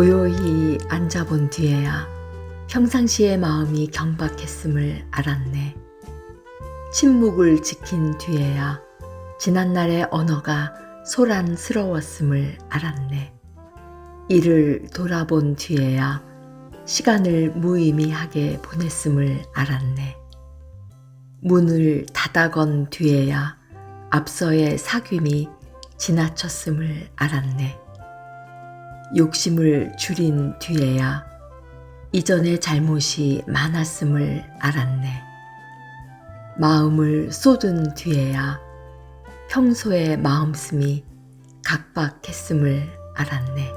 고요히 앉아본 뒤에야 평상시의 마음이 경박했음을 알았네. 침묵을 지킨 뒤에야 지난날의 언어가 소란스러웠음을 알았네. 이를 돌아본 뒤에야 시간을 무의미하게 보냈음을 알았네. 문을 닫아건 뒤에야 앞서의 사귐이 지나쳤음을 알았네. 욕심을 줄인 뒤에야 이전의 잘못이 많았음을 알았네. 마음을 쏟은 뒤에야 평소의 마음씀이 각박했음을 알았네.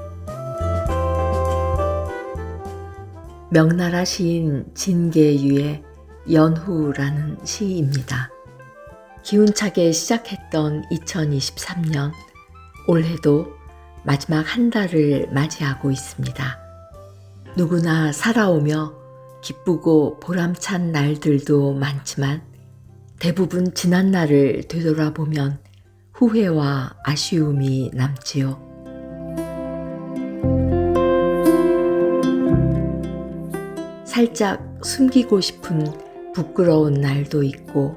명나라 시인 진계유의 연후라는 시입니다. 기운차게 시작했던 2023년 올해도 마지막 한 달을 맞이하고 있습니다. 누구나 살아오며 기쁘고 보람찬 날들도 많지만 대부분 지난 날을 되돌아보면 후회와 아쉬움이 남지요. 살짝 숨기고 싶은 부끄러운 날도 있고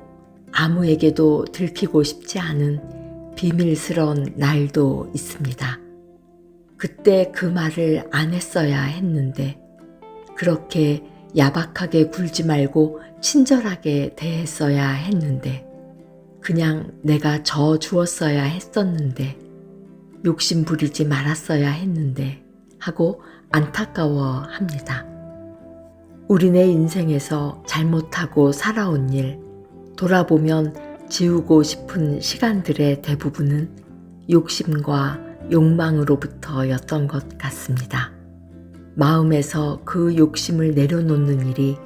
아무에게도 들키고 싶지 않은 비밀스러운 날도 있습니다. 그때 그 말을 안 했어야 했는데 그렇게 야박하게 굴지 말고 친절하게 대했어야 했는데 그냥 내가 져 주었어야 했었는데 욕심 부리지 말았어야 했는데 하고 안타까워 합니다. 우리네 인생에서 잘못하고 살아온 일, 돌아보면 지우고 싶은 시간들의 대부분은 욕심과 욕망으로부터였던 것 같습니다. 마음에서 그 욕심을 내려놓는 일이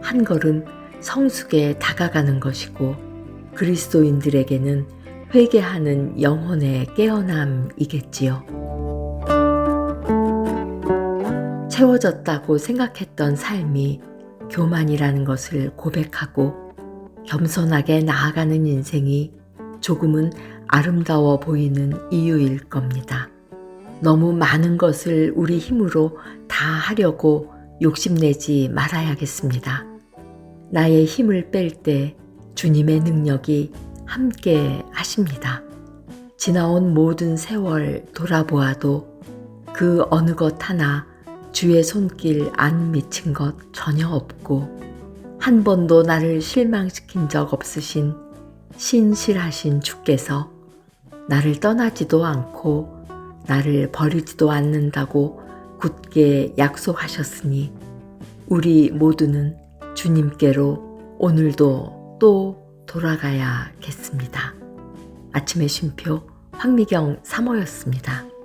한 걸음 성숙에 다가가는 것이고 그리스도인들에게는 회개하는 영혼의 깨어남이겠지요. 채워졌다고 생각했던 삶이 교만이라는 것을 고백하고 겸손하게 나아가는 인생이 조금은 아름다워 보이는 이유일 겁니다. 너무 많은 것을 우리 힘으로 다 하려고 욕심내지 말아야겠습니다. 나의 힘을 뺄 때 주님의 능력이 함께 하십니다. 지나온 모든 세월 돌아보아도 그 어느 것 하나 주의 손길 안 미친 것 전혀 없고 한 번도 나를 실망시킨 적 없으신 신실하신 주께서 나를 떠나지도 않고 나를 버리지도 않는다고 굳게 약속하셨으니 우리 모두는 주님께로 오늘도 또 돌아가야겠습니다. 아침의 쉼표 황미경 사모였습니다.